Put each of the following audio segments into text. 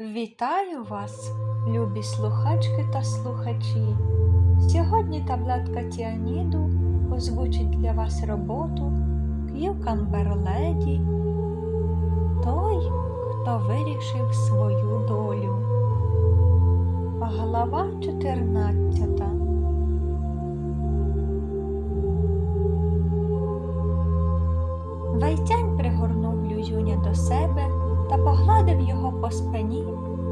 Вітаю вас, любі слухачки та слухачі. Сьогодні таблетка Тіаніду озвучить для вас роботу К'юкамбер Леді Той, хто вирішив свою долю. Глава 14 Вайтянь пригорнув Лююня до себе та погладив його спині,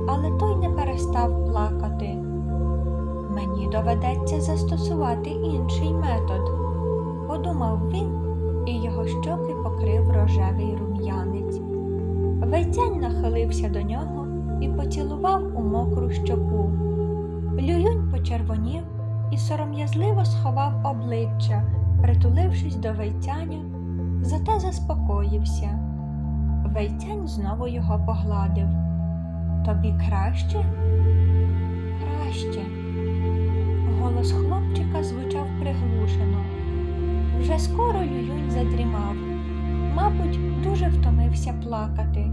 але той не перестав плакати. Мені доведеться застосувати інший метод, подумав він, і його щоки покрив рожевий рум'янець. Вайтянь нахилився до нього і поцілував у мокру щоку. Лююнь почервонів і сором'язливо сховав обличчя, притулившись до Вейтяня, зате заспокоївся. Вейтянь знову його погладив. Тобі краще? Краще. Голос хлопчика звучав приглушено. Вже скоро Лююнь задрімав. Мабуть, дуже втомився плакати.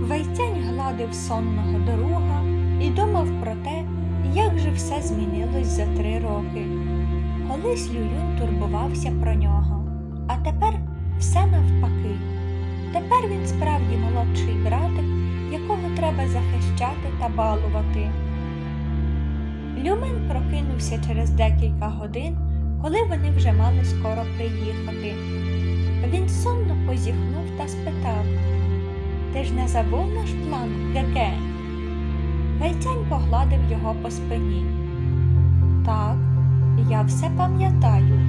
Вейтянь гладив сонного дорога і думав про те, як же все змінилось за три роки. Колись Лююнь турбувався про нього, а тепер все навпаки. Тепер він справді молодший братик, якого треба захищати та балувати. Люмен прокинувся через декілька годин, коли вони вже мали скоро приїхати. Він сонно позіхнув та спитав Ти ж не забув наш план, Геге? Вайтянь погладив його по спині. Так, я все пам'ятаю,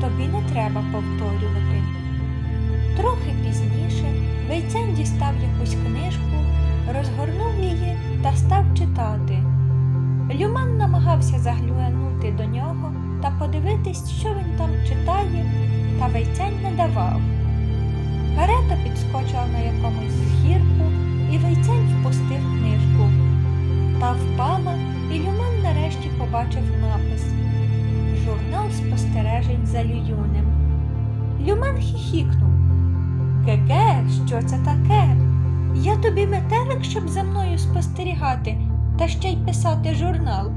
тобі не треба повторювати. Трохи пізніше Вейцян дістав якусь книжку, розгорнув її та став читати. Люман намагався заглянути до нього та подивитись, що він там читає, та Вейцянь не давав. Карета підскочила на якомусь гірку, і Вейцянь впустив книжку. Та впала, і Люман нарешті побачив напис Журнал спостережень за Лююнем. Люман хіхікнув. Геге, що це таке? Я тобі метелик, щоб за мною спостерігати та ще й писати журнал.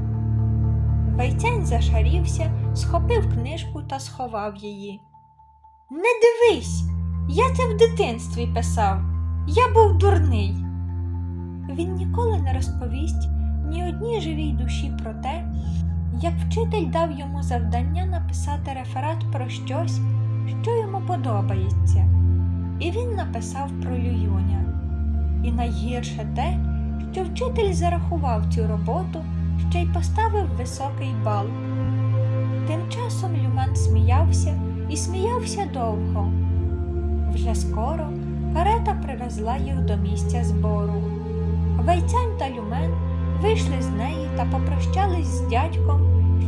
Вайцянь зашарівся, схопив книжку та сховав її. Не дивись, я це в дитинстві писав. Я був дурний. Він ніколи не розповість ні одній живій душі про те, як вчитель дав йому завдання написати реферат про щось, що йому подобається. І він написав про Лююня. І найгірше те, що вчитель зарахував цю роботу, ще й поставив високий бал. Тим часом Люман сміявся і сміявся довго. Вже скоро карета привезла їх до місця збору. Вайцянь та Люмен вийшли з неї та попрощались з дядьком,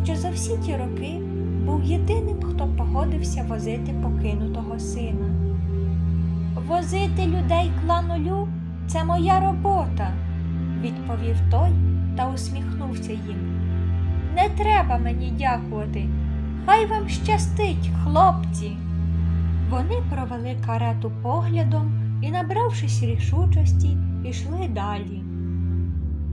що за всі ті роки був єдиним, хто погодився возити покинутого сина. Возити людей клану Лю – це моя робота, відповів той та усміхнувся їм. Не треба мені дякувати. Хай вам щастить, хлопці. Вони провели карету поглядом і, набравшись рішучості, пішли далі.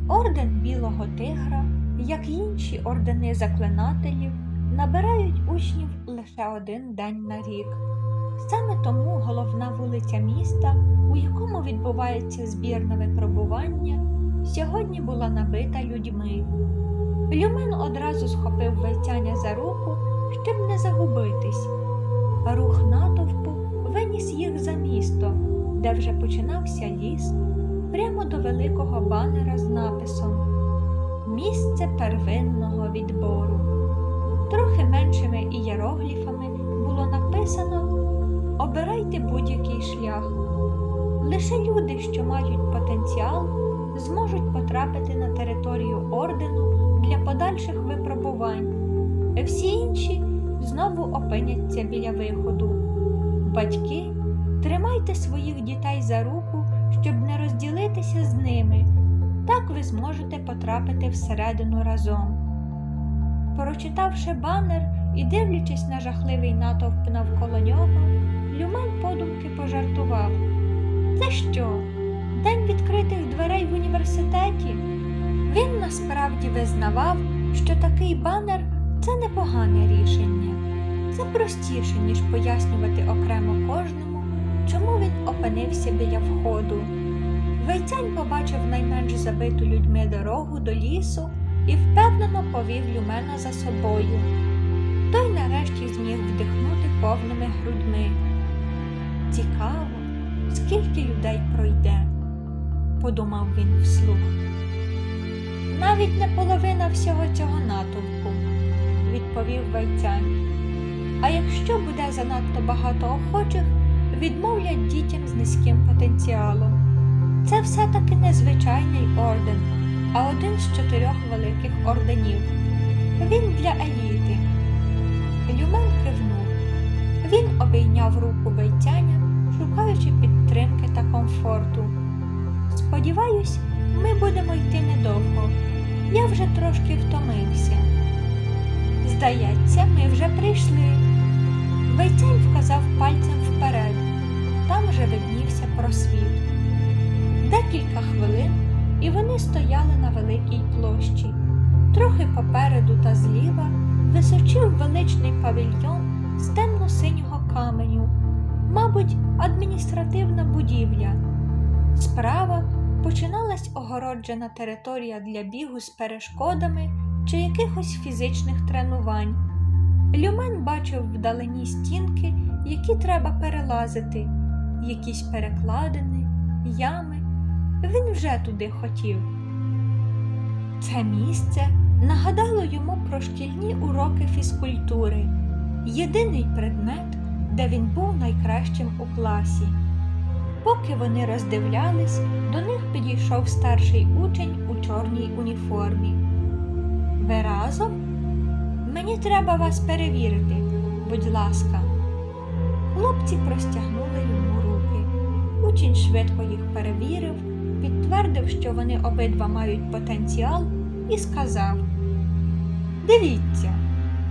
Орден Білого Тигра, як інші ордени заклинателів, набирають учнів лише один день на рік. Саме тому головна вулиця міста, у якому відбувається збір на випробування, сьогодні була набита людьми. Люмен одразу схопив Вайтяня за руку, щоб не загубитись. Рух натовпу виніс їх за місто, де вже починався ліс, прямо до великого банера з написом Місце первинного відбору. Трохи меншими ієрогліфами було написано Обирайте будь-який шлях. Лише люди, що мають потенціал, зможуть потрапити на територію ордену для подальших випробувань. Всі інші знову опиняться біля виходу. Батьки, тримайте своїх дітей за руку, щоб не розділитися з ними. Так ви зможете потрапити всередину разом. Прочитавши банер і дивлячись на жахливий натовп навколо нього, Люмен подумки пожартував. Це що? День відкритих дверей в університеті? Він насправді визнавав, що такий банер це непогане рішення. Це простіше, ніж пояснювати окремо кожному, чому він опинився біля входу. Вейцянь побачив найменш забиту людьми дорогу до лісу і впевнено повів Люмена за собою. Той нарешті зміг вдихнути повними грудьми. Цікаво, скільки людей пройде, подумав він вслух. Навіть не половина всього цього натовпу, відповів Вайцянь. А якщо буде занадто багато охочих, відмовлять дітям з низьким потенціалом. Це все-таки не звичайний орден, а один з чотирьох великих орденів. Він для еліти. Люмен кивнув. Він обійняв руку Вейцяня, шукаючи підтримки та комфорту. Сподіваюсь, ми будемо йти недовго. Я вже трошки втомився. Здається, ми вже прийшли. Вейцянь вказав пальцем вперед. Там вже виднівся просвіт. Декілька хвилин, і вони стояли на великій площі. Трохи попереду та зліва височив величний павільйон з темно-синього каменю, мабуть, адміністративна будівля. Справа починалась огороджена територія для бігу з перешкодами чи якихось фізичних тренувань. Люмен бачив вдалині стінки, які треба перелазити, якісь перекладини, ями. Він вже туди хотів. Це місце нагадало йому про шкільні уроки фізкультури, єдиний предмет, де він був найкращим у класі. Поки вони роздивлялись, до них підійшов старший учень у чорній уніформі. Ви разом? Мені треба вас перевірити, будь ласка. Хлопці простягнули йому руки. Учень швидко їх перевірив, підтвердив, що вони обидва мають потенціал, і сказав: Дивіться,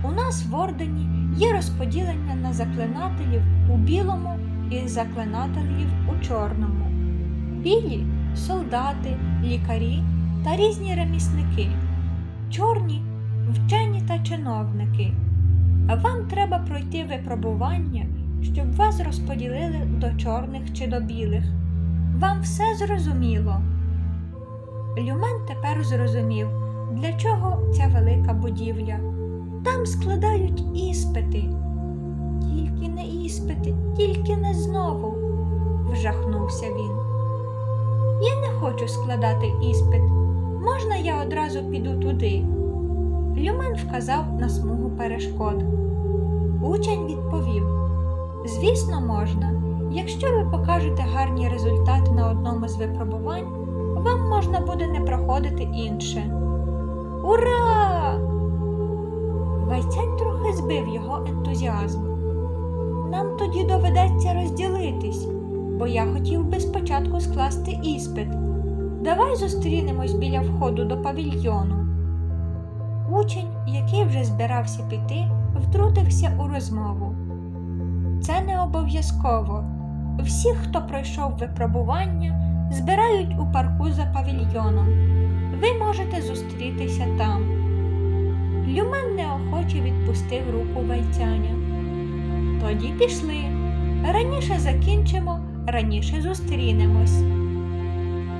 у нас в ордені є розподілення на заклинателів у білому і заклинателів у чорному. Білі солдати, лікарі та різні ремісники, чорні вчені та чиновники. А вам треба пройти випробування, щоб вас розподілили до чорних чи до білих. Вам все зрозуміло. Люмен тепер зрозумів, для чого ця велика будівля. Там складають іспити. Тільки не іспити, тільки не знову, вжахнувся він. Я не хочу складати іспит. Можна я одразу піду туди? Люмен вказав на смугу перешкод. Учень відповів: Звісно, можна. Якщо ви покажете гарні результати на одному з випробувань, вам можна буде не проходити інше. Ура! Вайцянь трохи збив його ентузіазм. Нам тоді доведеться розділитись, бо я хотів би спочатку скласти іспит. Давай зустрінемось біля входу до павільйону. Учень, який вже збирався піти, втрутився у розмову. Це не обов'язково. Всі, хто пройшов випробування, збирають у парку за павільйоном. Ви можете зустрітися там. Люмен відпустив руку вайцяня. Тоді пішли. Раніше закінчимо, раніше зустрінемось.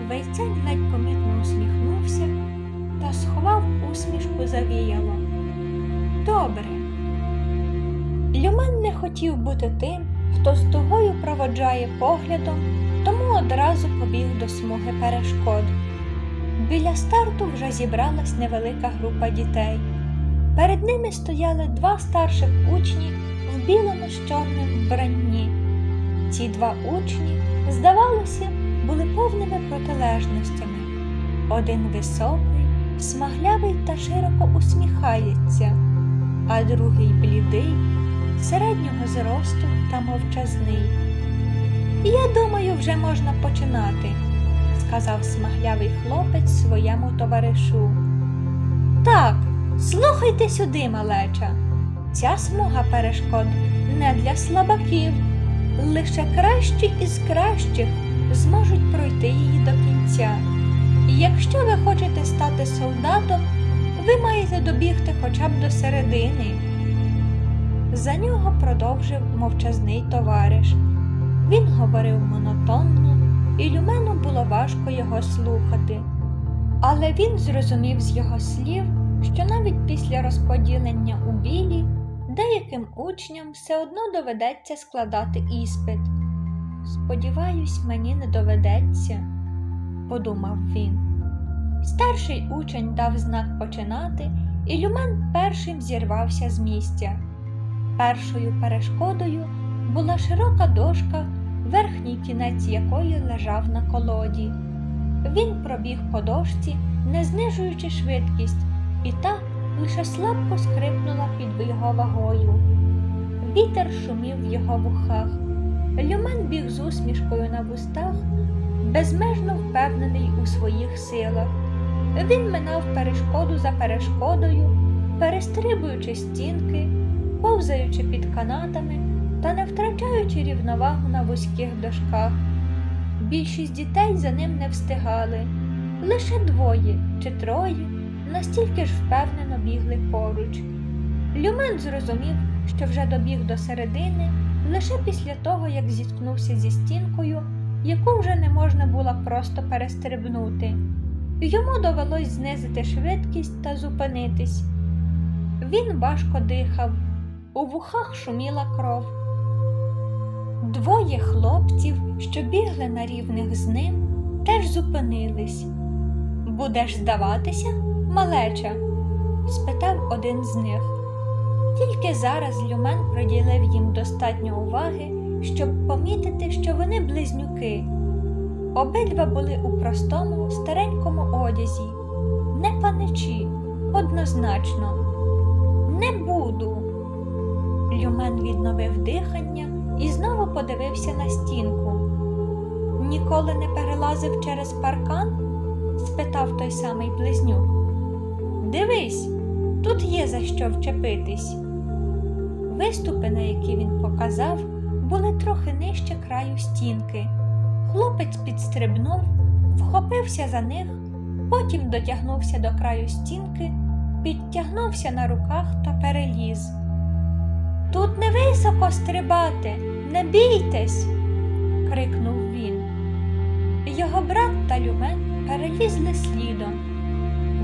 Вайцянь ледь помітно усміхнувся та сховав усмішку завіяло. Добре. Люмен не хотів бути тим, хто з тугою проводжає поглядом, тому одразу побіг до смуги перешкод. Біля старту вже зібралась невелика група дітей. Перед ними стояли два старших учні в білому з чорним вбранні. Ці два учні, здавалося, були повними протилежностями. Один високий, смаглявий та широко усміхається, а другий блідий, середнього зросту та мовчазний. Я думаю, вже можна починати, сказав смаглявий хлопець своєму товаришу. Так, слухайте сюди, малеча. Ця смуга перешкод не для слабаків. Лише кращі із кращих зможуть пройти її до кінця. Якщо ви хочете стати солдатом, Ви маєте добігти хоча б до середини. За нього продовжив мовчазний товариш. Він говорив монотонно, і Люмену було важко його слухати. Але він зрозумів з його слів, що навіть після розподілення у білі деяким учням все одно доведеться складати іспит. Сподіваюсь, мені не доведеться, подумав він. Старший учень дав знак починати, і Люмен першим зірвався з місця. Першою перешкодою була широка дошка, верхній кінець якої лежав на колоді. Він пробіг по дошці, не знижуючи швидкість, і та лише слабко скрипнула під його вагою. Вітер шумів в його вухах. Люмен біг з усмішкою на вустах, безмежно впевнений у своїх силах. Він минав перешкоду за перешкодою, перестрибуючи стінки, повзаючи під канатами та не втрачаючи рівновагу на вузьких дошках. Більшість дітей за ним не встигали, лише двоє чи троє настільки ж впевнено бігли поруч. Люмен зрозумів, що вже добіг до середини лише після того, як зіткнувся зі стінкою, яку вже не можна було просто перестрибнути. Йому довелось знизити швидкість та зупинитись. Він важко дихав, у вухах шуміла кров. Двоє хлопців, що бігли на рівних з ним, теж зупинились. Будеш здаватися, малеча? спитав один з них. Тільки зараз Люмен приділив їм достатньо уваги, щоб помітити, що вони близнюки. Обидва були у простому, старенькому одязі, не паничі, однозначно. Не буду. Люмен відновив дихання і знову подивився на стінку. Ніколи не перелазив через паркан? спитав той самий близнюк. Дивись, тут є за що вчепитись. Виступи, на які він показав, були трохи нижче краю стінки. Хлопець підстрибнув, вхопився за них, потім дотягнувся до краю стінки, підтягнувся на руках та переліз. Тут не високо стрибати, не бійтесь, крикнув він. Його брат та люмен перелізли слідом.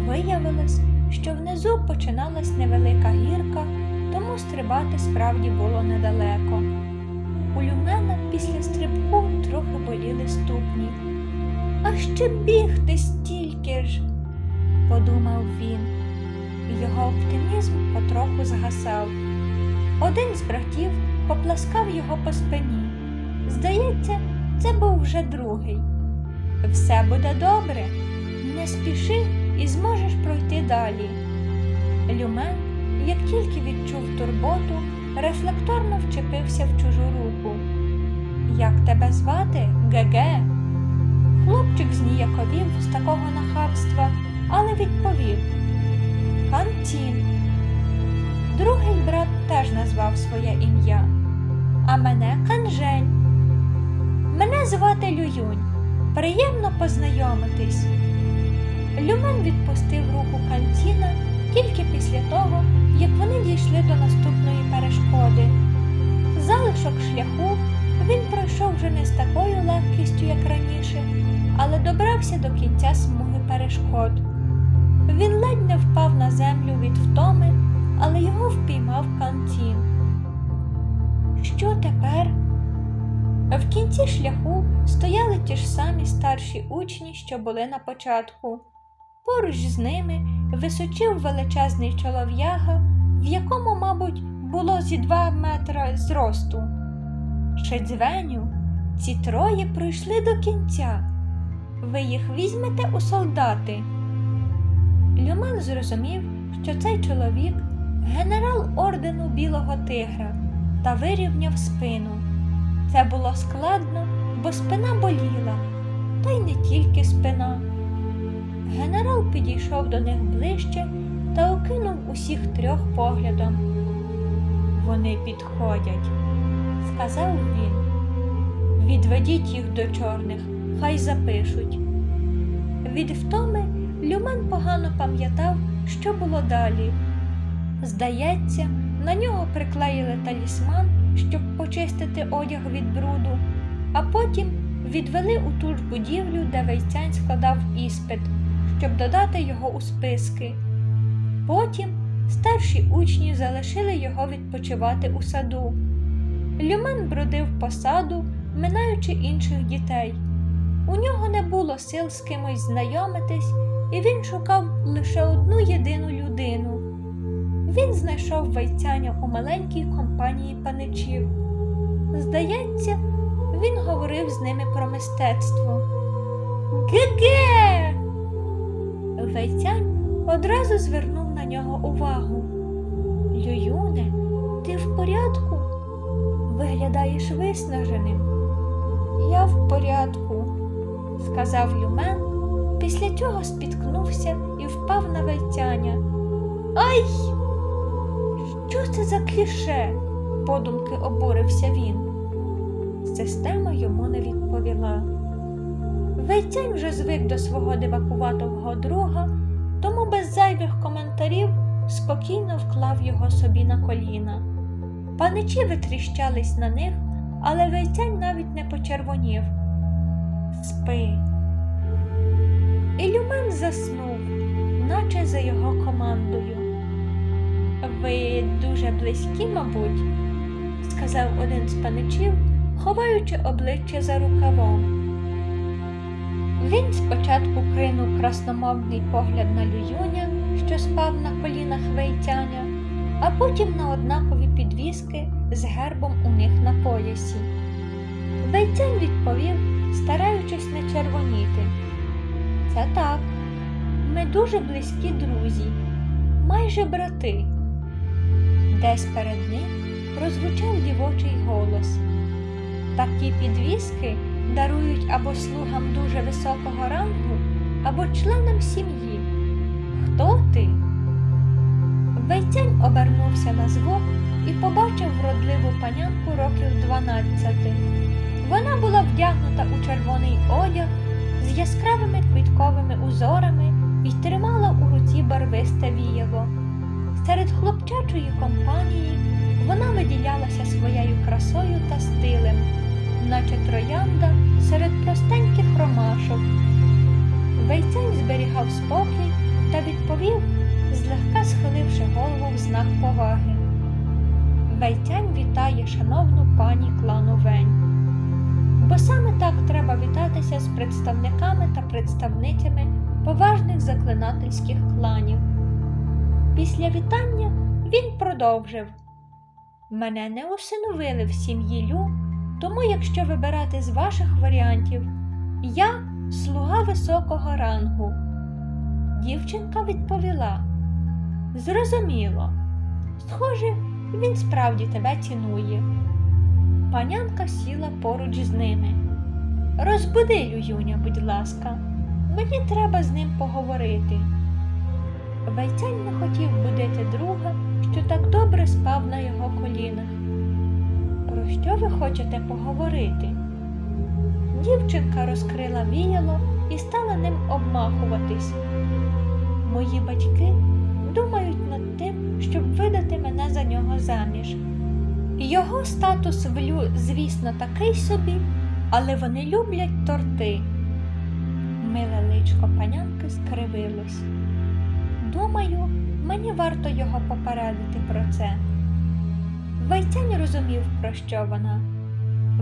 Виявилось, що внизу починалась невелика гірка, тому стрибати справді було недалеко. У Люмена після стрибку трохи боліли ступні. А ще бігти стільки ж, подумав він. Його оптимізм потроху згасав. Один з братів попласкав його по спині. Здається, це був вже другий. Все буде добре, не спіши і зможеш пройти далі. Люмен, як тільки відчув турботу, рефлекторно вчепився в чужу руку. Як тебе звати, Геге? Хлопчик зніяковів з такого нахабства, але відповів Кантін. Другий брат теж назвав своє ім'я. А мене Канжень. Мене звати Лююнь. Приємно познайомитись. Люмен відпустив руку Кантіна тільки після того, як вони дійшли до наступної перешкоди. Залишок шляху він пройшов вже не з такою легкістю, як раніше, але добрався до кінця смуги перешкод. Він ледь не впав на землю від втоми, але його впіймав Кантін. Що тепер? В кінці шляху стояли ті ж самі старші учні, що були на початку. Поруч з ними височив величезний чолов'яга, в якому, мабуть, було зі два метра зросту. Шедзвеню, ці троє пройшли до кінця. Ви їх візьмете у солдати. Люман зрозумів, що цей чоловік генерал ордену Білого Тигра та вирівняв спину. Це було складно, бо спина боліла, та й не тільки спина. Генерал підійшов до них ближче та окинув усіх трьох поглядом. Вони підходять, сказав він. Відведіть їх до чорних, хай запишуть. Від втоми Люмен погано пам'ятав, що було далі. Здається, на нього приклеїли талісман, щоб почистити одяг від бруду, а потім відвели у ту ж будівлю, де Вейцянь складав іспит, щоб додати його у списки. Потім старші учні залишили його відпочивати у саду. Люмен бродив по саду, минаючи інших дітей. У нього не було сил з кимось знайомитись, і він шукав лише одну єдину людину. Він знайшов вайцяня у маленькій компанії паничів. Здається, він говорив з ними про мистецтво. Ге-ге! Вейцянь одразу звернув на нього увагу. Лююне, ти в порядку? Виглядаєш виснаженим. Я в порядку, сказав Люмен, після чого спіткнувся і впав на вейцяня. Ай! Що це за кліше? подумки обурився він. Система йому не відповіла. Вейцянь вже звик до свого дивакуватого друга, тому без зайвих коментарів спокійно вклав його собі на коліна. Паничі витріщались на них, але Вейцянь навіть не почервонів. Спи. І Люмен заснув, наче за його командою. Ви дуже близькі, мабуть, сказав один з паничів, ховаючи обличчя за рукавом. Він спочатку кинув красномовний погляд на Лююня, що спав на колінах вейцяня, а потім на однакові підвіски з гербом у них на поясі. Вейцянь відповів, стараючись не червоніти. Це так. Ми дуже близькі друзі, майже брати. Десь перед ним прозвучав дівочий голос. Такі підвіски дарують або слугам дуже високого рангу, або членам сім'ї. Хто ти? Вейцянь обернувся на звук і побачив вродливу панянку років дванадцяти. Вона була вдягнута у червоний одяг з яскравими квітковими узорами і тримала у руці барвисте віяло. Серед хлопчачої компанії вона виділялася своєю красою та стилем, наче троянда простеньких. Вейцень зберігав спокій та відповів, злегка схиливши голову в знак поваги. Вейцянь вітає шановну пані клану Вень. Бо саме так треба вітатися з представниками та представницями поважних заклинательських кланів. Після вітання він продовжив. Мене не усиновили в сім'ї Лю, тому якщо вибирати з ваших варіантів, я слуга високого рангу. Дівчинка відповіла. Зрозуміло. Схоже, він справді тебе цінує. Панянка сіла поруч з ними. Розбуди Лююня, будь ласка, мені треба з ним поговорити. Вайцянь не хотів будити друга, що так добре спав на його колінах. Про що ви хочете поговорити? Дівчинка розкрила віяло і стала ним обмахуватись. Мої батьки думають над тим, щоб видати мене за нього заміж. Його статус в Лю, звісно, такий собі, але вони люблять торти. Миле личко панянки скривилось. Думаю, мені варто його попередити про це. Вайцянь розумів, про що вона.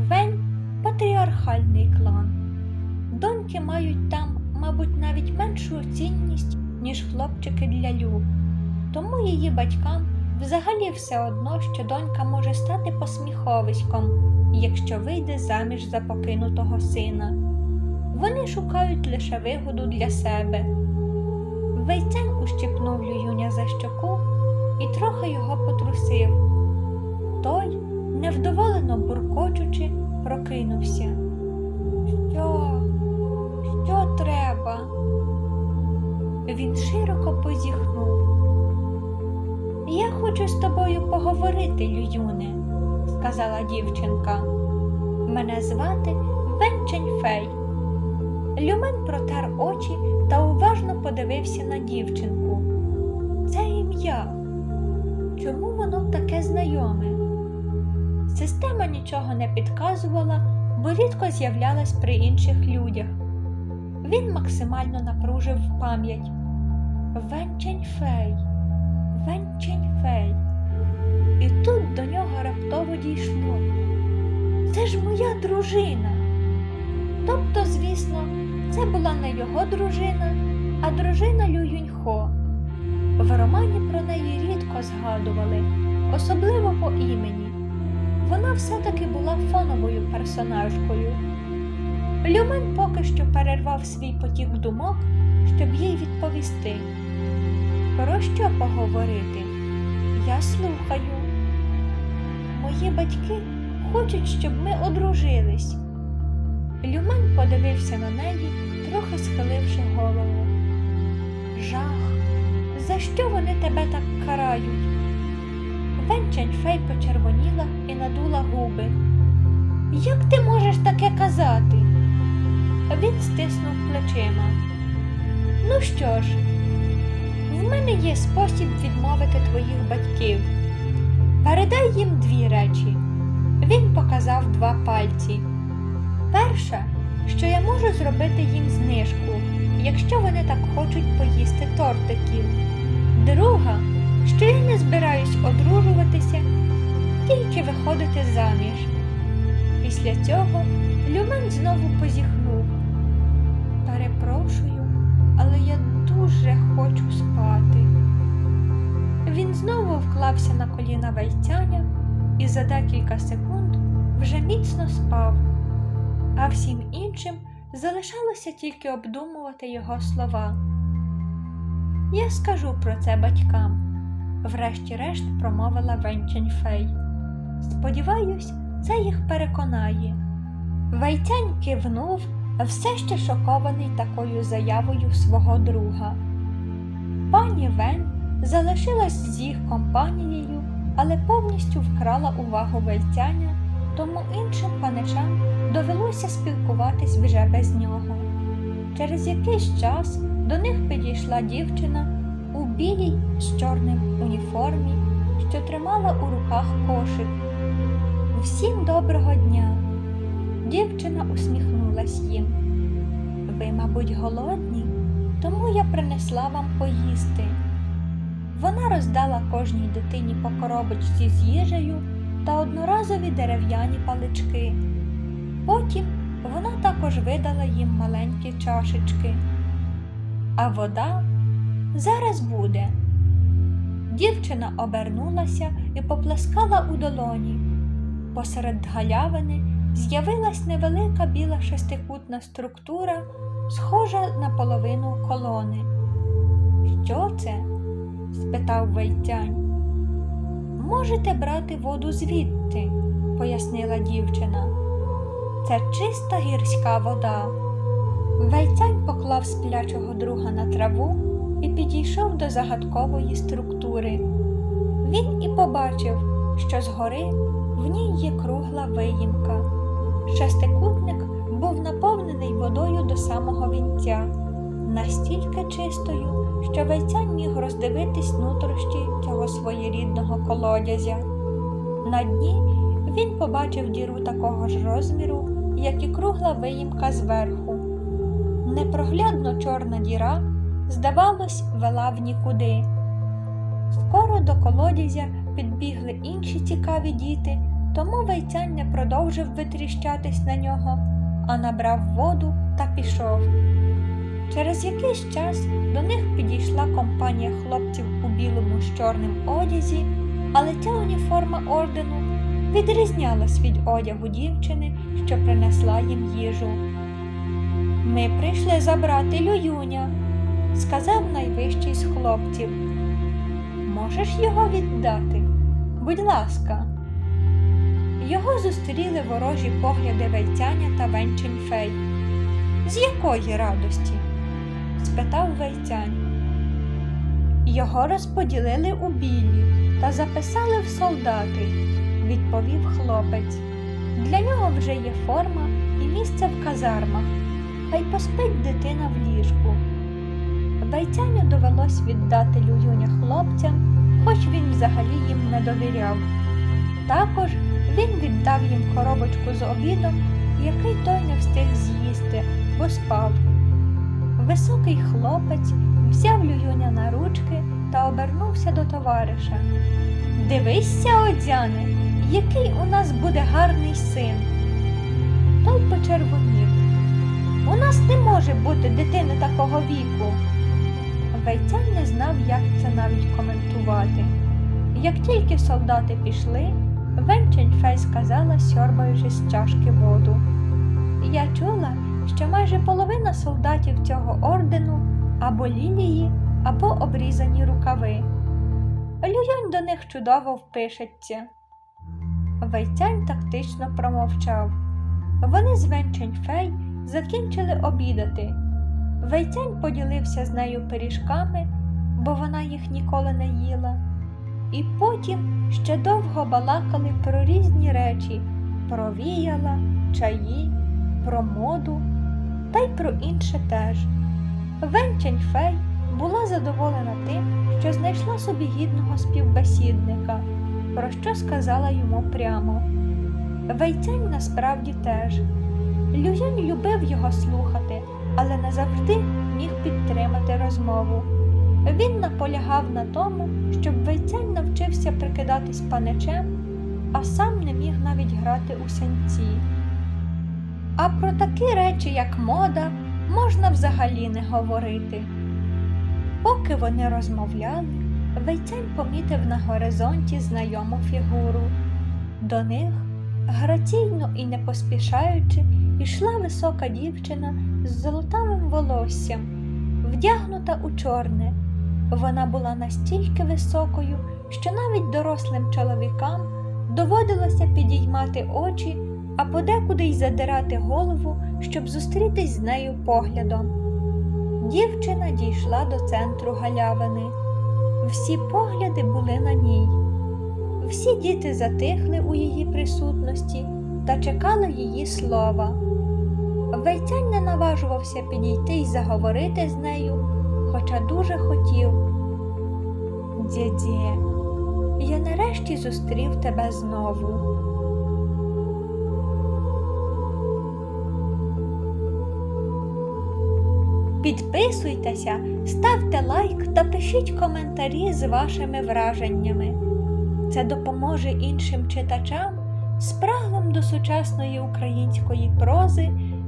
Вень патріархальний клан. Доньки мають там, мабуть, навіть меншу цінність, ніж хлопчики для Лю. Тому її батькам взагалі все одно, що донька може стати посміховиськом, якщо вийде заміж за покинутого сина. Вони шукають лише вигоду для себе. Вейцень ущипнув Лююня за щоку і трохи його потрусив. Той, невдоволено буркочучи, прокинувся. Що? Що треба? Він широко позіхнув. Я хочу з тобою поговорити, Лююне, сказала дівчинка. Мене звати Вен Ченьфей. Люмен протер очі та уважно подивився на дівчинку. Це ім'я? Чому воно таке знайоме? Система нічого не підказувала, бо рідко з'являлась при інших людях. Він максимально напружив пам'ять. Венчень-фей, Венчень-фей. І тут до нього раптово дійшло. Це ж моя дружина. Тобто, звісно, це була не його дружина, а дружина Лю Юньхо. В романі про неї рідко згадували, особливо по імені. Вона все-таки була фоновою персонажкою. Люмен поки що перервав свій потік думок, щоб їй відповісти. Про що поговорити? Я слухаю. Мої батьки хочуть, щоб ми одружились. Люмен подивився на неї, трохи схиливши голову. Жах, за що вони тебе так карають? Вен Чаньфей почервоніла надула губи. Як ти можеш таке казати? Він стиснув плечима. Ну що ж, в мене є спосіб відмовити твоїх батьків. Передай їм дві речі. Він показав два пальці. Перша, що я можу зробити їм знижку, якщо вони так хочуть поїсти тортиків. Друга, що я не збираюсь одружуватися, тільки виходити заміж. Після цього Люмен знову позіхнув. Перепрошую, але я дуже хочу спати. Він знову вклався на коліна вейцяня і за декілька секунд вже міцно спав, а всім іншим залишалося тільки обдумувати його слова. Я скажу про це батькам, врешті-решт промовила Венченьфей. Сподіваюсь, це їх переконає. Вейцянь кивнув, все ще шокований такою заявою свого друга. Пані Вен залишилась з їх компанією, але повністю вкрала увагу вельцяня, тому іншим паничам довелося спілкуватись вже без нього. Через якийсь час до них підійшла дівчина у білій з чорним уніформі, що тримала у руках кошик. Всім доброго дня! Дівчина усміхнулась їм. Ви, мабуть, голодні, тому я принесла вам поїсти. Вона роздала кожній дитині по коробочці з їжею та одноразові дерев'яні палички. Потім вона також видала їм маленькі чашечки. А вода зараз буде. Дівчина обернулася і поплескала у долоні. Посеред галявини з'явилась невелика біла шестикутна структура, схожа на половину колони. Що це? спитав Вейтянь. Можете брати воду звідти, пояснила дівчина. Це чиста гірська вода. Вейцянь поклав сплячого друга на траву і підійшов до загадкової структури. Він і побачив, що згори в ній є кругла виїмка. Шестикутник був наповнений водою до самого вінця, настільки чистою, що вейцянь міг роздивитись нутрощі цього своєрідного колодязя. На дні він побачив діру такого ж розміру, як і кругла виїмка зверху. Непроглядно чорна діра, здавалось, вела в нікуди. Скоро до колодязя підбігли інші цікаві діти, тому вейцянь не продовжив витріщатись на нього, а набрав воду та пішов. Через якийсь час до них підійшла компанія хлопців у білому з чорним одязі, але ця уніформа ордену відрізнялась від одягу дівчини, що принесла їм їжу. Ми прийшли забрати Лююня, сказав найвищий з хлопців. Можеш його віддати? Будь ласка. Його зустріли ворожі погляди Вейцяня та Венченьфей. З якої радості? спитав Вейцянь. Його розподілили у білі та записали в солдати, відповів хлопець. Для нього вже є форма і місце в казармах. Хай поспить дитина в ліжку. Вейцяню довелось віддати Лююня хлопцям, хоч він взагалі їм не довіряв. Також він віддав їм коробочку з обідом, який той не встиг з'їсти, бо спав. Високий хлопець взяв Лююня на ручки та обернувся до товариша. Дивися, одяне, який у нас буде гарний син. Той почервонів. У нас не може бути дитини такого віку. Вейцян не знав, як це навіть коментувати. Як тільки солдати пішли, Вен Ченьфей сказала, сьорбаючи з чашки воду. Я чула, що майже половина солдатів цього ордену або лілії, або обрізані рукави. Люйонь до них чудово впишеться. Вейцянь тактично промовчав. Вони з Вен Ченьфей закінчили обідати. Вейцянь поділився з нею пиріжками, бо вона їх ніколи не їла. І потім ще довго балакали про різні речі, про віяла, чаї, про моду та й про інше теж. Вен Ченьфей була задоволена тим, що знайшла собі гідного співбесідника, про що сказала йому прямо. Вейцянь насправді теж. Люян любив його слухати, але не завжди міг підтримати розмову. Він наполягав на тому, щоб Вейцянь навчився прикидатись паничем, а сам не міг навіть грати у сянці. А про такі речі, як мода, можна взагалі не говорити. Поки вони розмовляли, Вейцянь помітив на горизонті знайому фігуру. До них, граційно і не поспішаючи, йшла висока дівчина з золотавим волоссям, вдягнута у чорне. Вона була настільки високою, що навіть дорослим чоловікам доводилося підіймати очі, а подекуди й задирати голову, щоб зустрітись з нею поглядом. Дівчина дійшла до центру галявини. Всі погляди були на ній. Всі діти затихли у її присутності та чекали її слова. Вейцянь не наважувався підійти й заговорити з нею, хоча дуже хотів. Дєдє, я нарешті зустрів тебе знову. Підписуйтеся, ставте лайк та пишіть коментарі з вашими враженнями. Це допоможе іншим читачам, спраглим до сучасної української прози,